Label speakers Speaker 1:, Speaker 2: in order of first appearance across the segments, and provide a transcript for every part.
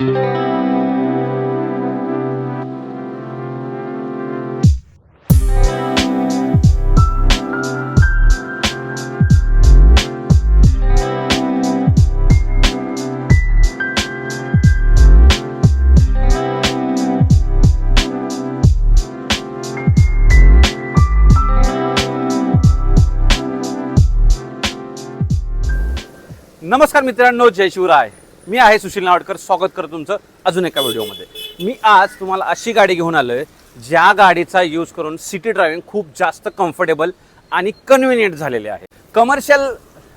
Speaker 1: नमस्कार मित्रांनो जय शिवराय. मी आहे सुशील नावडकर. स्वागत करतो तुमचं अजून एका व्हिडिओमध्ये. मी आज तुम्हाला अशी गाडी घेऊन आलो आहे ज्या गाडीचा यूज करून सिटी ड्रायव्हिंग खूप जास्त कम्फर्टेबल आणि कन्व्हिनियंट झालेले आहे. कमर्शियल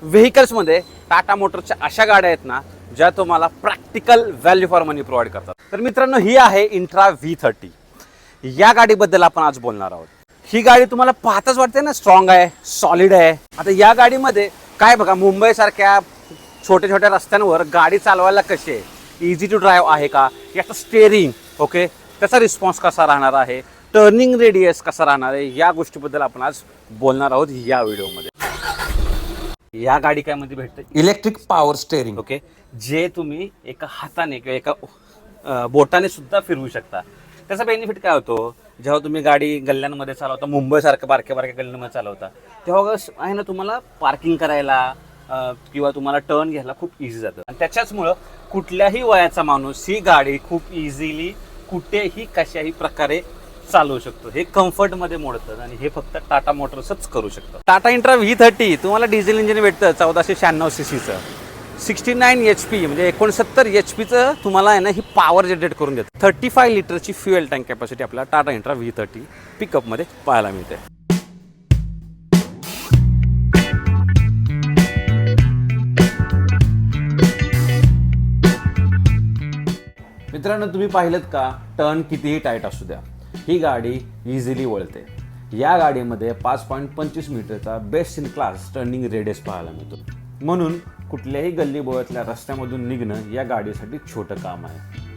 Speaker 1: व्हेकल्समध्ये टाटा मोटरच्या अशा गाड्या आहेत ना ज्या तुम्हाला practical value for money provide करतात. तर मित्रांनो ही आहे इंट्रा व्ही थर्टी या गाडीबद्दल आपण आज बोलणार आहोत. ही गाडी तुम्हाला पाहताच वाटते ना स्ट्रॉंग आहे सॉलिड आहे. आता या गाडीमध्ये काय बघा मुंबईसारख्या छोट्या छोट्या रस्त्यांवर गाडी चालवायला कशी आहे इझी टू ड्राईव्ह आहे का? याचं स्टेअरिंग ओके त्याचा रिस्पॉन्स कसा राहणार आहे? टर्निंग रेडियस कसा राहणार आहे? या गोष्टीबद्दल आपण आज बोलणार आहोत या व्हिडिओमध्ये. या गाडी काय मध्ये भेटते?
Speaker 2: इलेक्ट्रिक पॉवर स्टेअरिंग
Speaker 1: ओके जे तुम्ही एका हाताने किंवा एका बोटाने सुद्धा फिरवू शकता. त्याचा बेनिफिट काय होतो? जेव्हा तुम्ही गाडी गल्ल्यांमध्ये चालवता मुंबईसारख्या बारक्या बारक्या गल्ल्यांमध्ये चालवता तेव्हा आहे ना तुम्हाला पार्किंग करायला किंवा तुम्हाला टर्न घ्यायला खूप इझी जातं. आणि त्याच्याचमुळं कुठल्याही वयाचा माणूस ही गाडी खूप इझिली कुठेही कशाही प्रकारे चालवू शकतो. हे कम्फर्टमध्ये मोडतं आणि हे फक्त टाटा मोटर्सच करू शकतं. टाटा इंट्रा व्ही थर्टी तुम्हाला डिझेल इंजिन भेटतं चौदाशे शहाण्णव सी सीचं सिक्स्टी नाईन एच पी म्हणजे एकोणसत्तर एच पीचं तुम्हाला आहे ना ही पॉवर जनरेट करून देतं. थर्टी फाय लिटरची फ्युएल टँक कॅपॅसिटी आपल्याला टाटा इंट्रा व्ही थर्टी पिकअपमध्ये पाहायला मिळते. मित्रांनो तुम्ही पाहिलं का? टर्न कितीही टाईट असू द्या ही गाडी इझिली वळते. या गाडीमध्ये पाच पॉईंट पंचवीस मीटरचा best in class turning radius पाहायला मिळतो. म्हणून कुठल्याही गल्लीबोळातल्या रस्त्यामधून निघणं या गाडीसाठी छोटं काम आहे.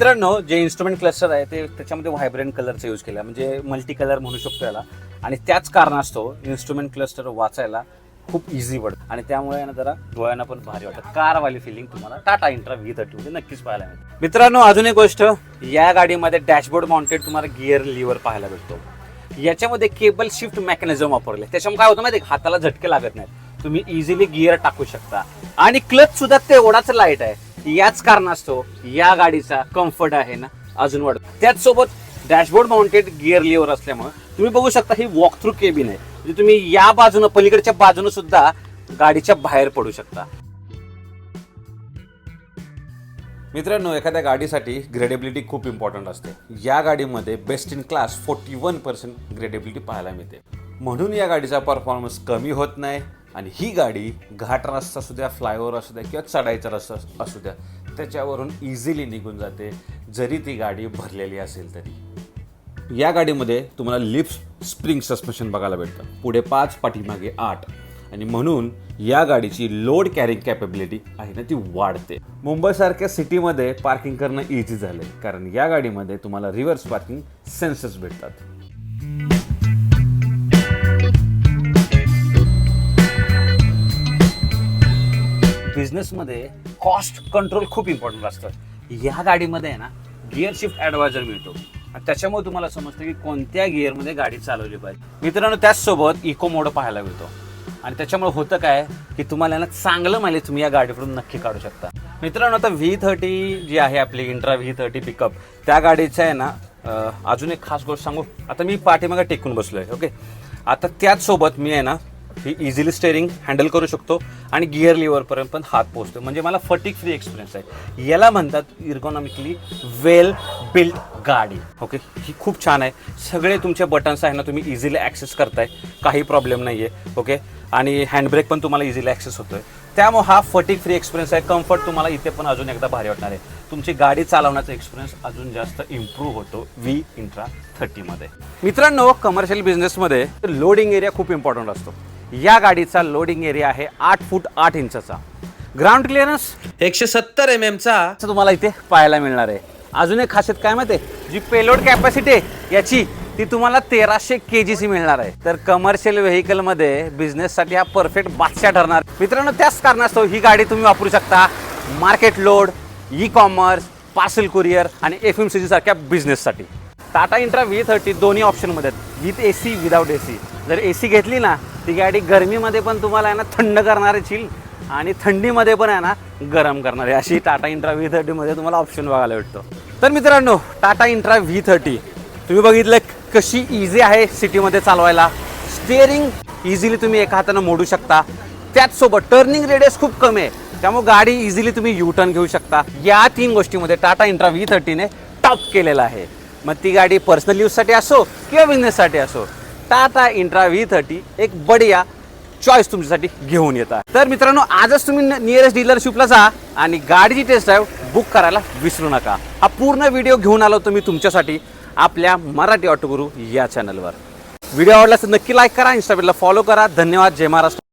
Speaker 1: मित्रांनो जे इन्स्ट्रुमेंट क्लस्टर आहे ते त्याच्यामध्ये व्हायब्रंट कलरचा यूज केला. म्हणजे मल्टी कलर म्हणू शकतो याला. आणि त्याच कारणास्तव इन्स्ट्रुमेंट क्लस्टर वाचायला खूप इझी पडतं. आणि त्यामुळे ना जरा डोळ्यांना पण भारी वाटतं. कारवाली फिलिंग तुम्हाला टाटा इंट्रा व्ही थर्टी मध्ये नक्कीच पाहायला मिळते मित्रांनो अजून एक गोष्ट. या गाडीमध्ये डॅशबोर्ड माउंटेड तुम्हाला गिअर लिव्हर पाहायला भेटतो. याच्यामध्ये केबल शिफ्ट मेकॅनिझम वापरले. त्याच्यामुळे काय होतं माहिती हाताला झटके लागत नाहीत. तुम्ही इझिली गिअर टाकू शकता. आणि क्लच सुद्धा तेवढाच लाइट आहे. याच कारणास्तव या गाडीचा कम्फर्ट आहे ना अजून वाढतो. त्याचसोबत डॅशबोर्ड माउंटेड गिअर लिव्हर असल्यामुळे तुम्ही बघू शकता ही वॉक थ्रू केबिन आहे. म्हणजे तुम्ही या बाजूनं पलीकडच्या बाजूनं सुद्धा गाडीच्या बाहेर पडू शकता. मित्रांनो एखाद्या गाडीसाठी ग्रेडेबिलिटी खूप इम्पॉर्टंट असते. या गाडीमध्ये best in class forty one percent gradeability पाहायला मिळते. म्हणून या गाडीचा परफॉर्मन्स कमी होत नाही. आणि ही गाडी घाट रस्ता असू द्या फ्लायओव्हर असू द्या किंवा चढायचा रस्ता असू द्या त्याच्यावरून इझिली निघून जाते जरी ती गाडी भरलेली असेल तरी. या गाडीमध्ये तुम्हाला लिफ्ट स्प्रिंग सस्पेन्शन बघायला भेटतं. पुढे पाच पाठीमागे आठ. आणि म्हणून या गाडीची लोड कॅरिंग कॅपेबिलिटी आहे ना ती वाढते. मुंबईसारख्या सिटीमध्ये पार्किंग करणं इझी झालं आहे कारण या गाडीमध्ये तुम्हाला रिव्हर्स पार्किंग सेन्सर्स भेटतात. बिझनेसमध्ये कॉस्ट कंट्रोल खूप इम्पॉर्टंट असतं. या गाडीमध्ये आहे ना गिअर शिफ्ट ॲडवायझर मिळतो. आणि त्याच्यामुळे तुम्हाला समजतं की कोणत्या गिअरमध्ये गाडी चालवली पाहिजे. मित्रांनो त्याचसोबत इको मोड पाहायला मिळतो. आणि त्याच्यामुळे होतं काय की तुम्हाला ना चांगलं माहिती तुम्ही या गाडीकडून नक्की काढू शकता. मित्रांनो आता व्ही थर्टी जी आहे आपली इंट्रा व्ही थर्टी पिकअप त्या गाडीचं आहे ना अजून एक खास गोष्ट सांगू. आता मी पाठीमागे टेकून बसलोय ओके आता त्याचसोबत मी आहे ना ही इझिली स्टेअरिंग हँडल करू शकतो आणि गिअर लिव्हरपर्यंत पण हात पोहोचतो. म्हणजे मला फटिक फ्री एक्सपिरियन्स आहे. याला म्हणतात इर्गॉनॉमिकली वेल बिल्ड गाडी ओके ही खूप छान आहे. सगळे तुमचे बटन्स आहे ना तुम्ही इझिली ॲक्सेस करताय. काही प्रॉब्लेम नाही आहे ओके आणि हँडब्रेक पण तुम्हाला इझिली ॲक्सेस होतो आहे त्यामुळे हा फटिक फ्री एक्सपिरियन्स आहे. कम्फर्ट तुम्हाला इथे पण अजून एकदा भारी वाटणार आहे. तुमची गाडी चालवण्याचा एक्सपिरियन्स अजून जास्त इम्प्रूव्ह होतो. व्ही इंट्रा थर्टीमध्ये मित्रांनो कमर्शियल बिझनेसमध्ये लोडिंग एरिया खूप इम्पॉर्टंट असतो. या गाडीचा लोडिंग एरिया आहे आठ फूट आठ इंचाचा. ग्राउंड क्लिअरन्स
Speaker 2: एकशे सत्तर एम एमचा
Speaker 1: तुम्हाला इथे पाहायला मिळणार आहे. अजून एक खासियत काय माहिती आहे? जी पेलोड कॅपॅसिटी आहे याची ती तुम्हाला तेराशे के जीची मिळणार आहे. तर कमर्शियल व्हेकलमध्ये बिझनेससाठी हा परफेक्ट बादशाह ठरणार. मित्रांनो त्याच कारणास्तव ही गाडी तुम्ही वापरू शकता. Market load e commerce parcel courier आणि एफ एम सी जी सारख्या बिझनेससाठी टाटा इंट्रा व्ही थर्टी दोन्ही ऑप्शनमध्ये आहेत. With A C without A C जर ए सी घेतली ना ती गाडी गरमीमध्ये पण तुम्हाला आहे ना थंड करणारी चिल आणि थंडीमध्ये पण आहे ना गरम करणारी अशी टाटा इंट्रा व्ही थर्टीमध्ये तुम्हाला ऑप्शन बघायला भेटतो. तर मित्रांनो टाटा इंट्रा व्ही थर्टी. तुम्ही बघितलं कशी इझी आहे सिटीमध्ये चालवायला. स्टेअरिंग इझिली तुम्ही एका हातानं मोडू शकता. त्याचसोबत टर्निंग रेडियस खूप कमी आहे. त्यामुळे गाडी इझिली तुम्ही यू टर्न घेऊ शकता. या तीन गोष्टीमध्ये टाटा इंट्रा व्ही थर्टीने टॉप केलेला आहे. मग ती गाडी पर्सनल यूजसाठी असो किंवा बिझनेससाठी असो टाटा इंट्रा व्ही थर्टी एक बढिया चॉईस तुमच्यासाठी घेऊन येतात. तर मित्रांनो आजच तुम्ही नियरेस्ट डीलरशिपला जा आणि गाडीची टेस्ट ड्राईव्ह बुक करायला विसरू नका. हा पूर्ण व्हिडिओ घेऊन आलो तुम्ही तुमच्यासाठी आपल्या मराठी ऑटोगुरू या चॅनलवर व्हिडिओ आवडला तर नक्की लाईक करा इंस्टाग्रामला फॉलो करा. धन्यवाद. जय महाराष्ट्र.